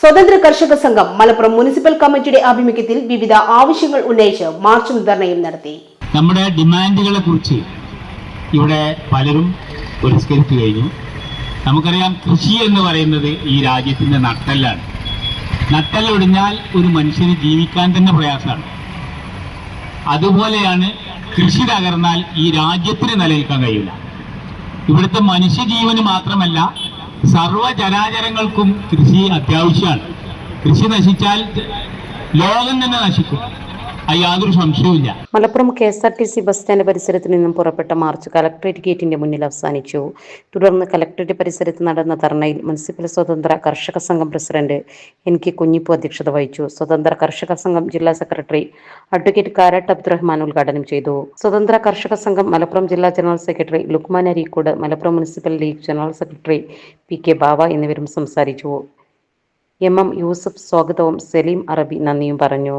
സ്വതന്ത്ര കർഷക സംഘം മലപ്പുറം മുനിസിപ്പൽ കമ്മിറ്റിയുടെ ആഭിമുഖ്യത്തിൽ വിവിധ ആവശ്യങ്ങൾ ഉന്നയിച്ച് മാർച്ചും ധർണയും നടത്തി. നമ്മുടെ ഡിമാൻഡുകളെ കുറിച്ച് ഇവിടെ പലരും പുരസ്കരിച്ചു കഴിഞ്ഞു നമുക്കറിയാം കൃഷി എന്ന് പറയുന്നത് ഈ രാജ്യത്തിന്റെ നട്ടെല്ലാണ്. നട്ടെല്ലൊടിഞ്ഞാൽ ഒരു മനുഷ്യന് ജീവിക്കാൻ തന്നെ പ്രയാസമാണ്. അതുപോലെയാണ് കൃഷി തകർന്നാൽ ഈ രാജ്യത്തിന് നിലനിൽക്കാൻ കഴിയില്ല. ഇവിടുത്തെ മനുഷ്യജീവന് മാത്രമല്ല സർവചരാചരങ്ങൾക്കും കൃഷി അത്യാവശ്യമാണ്. കൃഷി നശിച്ചാൽ ലോകം തന്നെ നശിക്കും. യാതൊരു സംശയവുമില്ല. Malappuram K S R T C bus stand പരിസരത്ത് നിന്നും പുറപ്പെട്ട മാർച്ച് കലക്ട്രേറ്റ് ഗേറ്റിന്റെ മുന്നിൽ അവസാനിച്ചു. തുടർന്ന് കലക്ട്രേറ്റ് പരിസരത്ത് നടന്ന ധർണയിൽ മുനിസിപ്പൽ സ്വതന്ത്ര കർഷക സംഘം പ്രസിഡന്റ് എൻ കെ കുഞ്ഞിപ്പു അധ്യക്ഷത വഹിച്ചു. സ്വതന്ത്ര കർഷക സംഘം ജില്ലാ സെക്രട്ടറി അഡ്വക്കേറ്റ് കാരാട്ട് അബ്ദുറഹ്മാൻ ഉദ്ഘാടനം ചെയ്തു. സ്വതന്ത്ര കർഷക സംഘം മലപ്പുറം ജില്ലാ general secretary Luqman Areekode Malappuram municipal league general secretary P K Bava എന്നിവരും സംസാരിച്ചു. എം എം യൂസഫ് സ്വാഗതവും സലീം അറബി നന്ദിയും പറഞ്ഞു.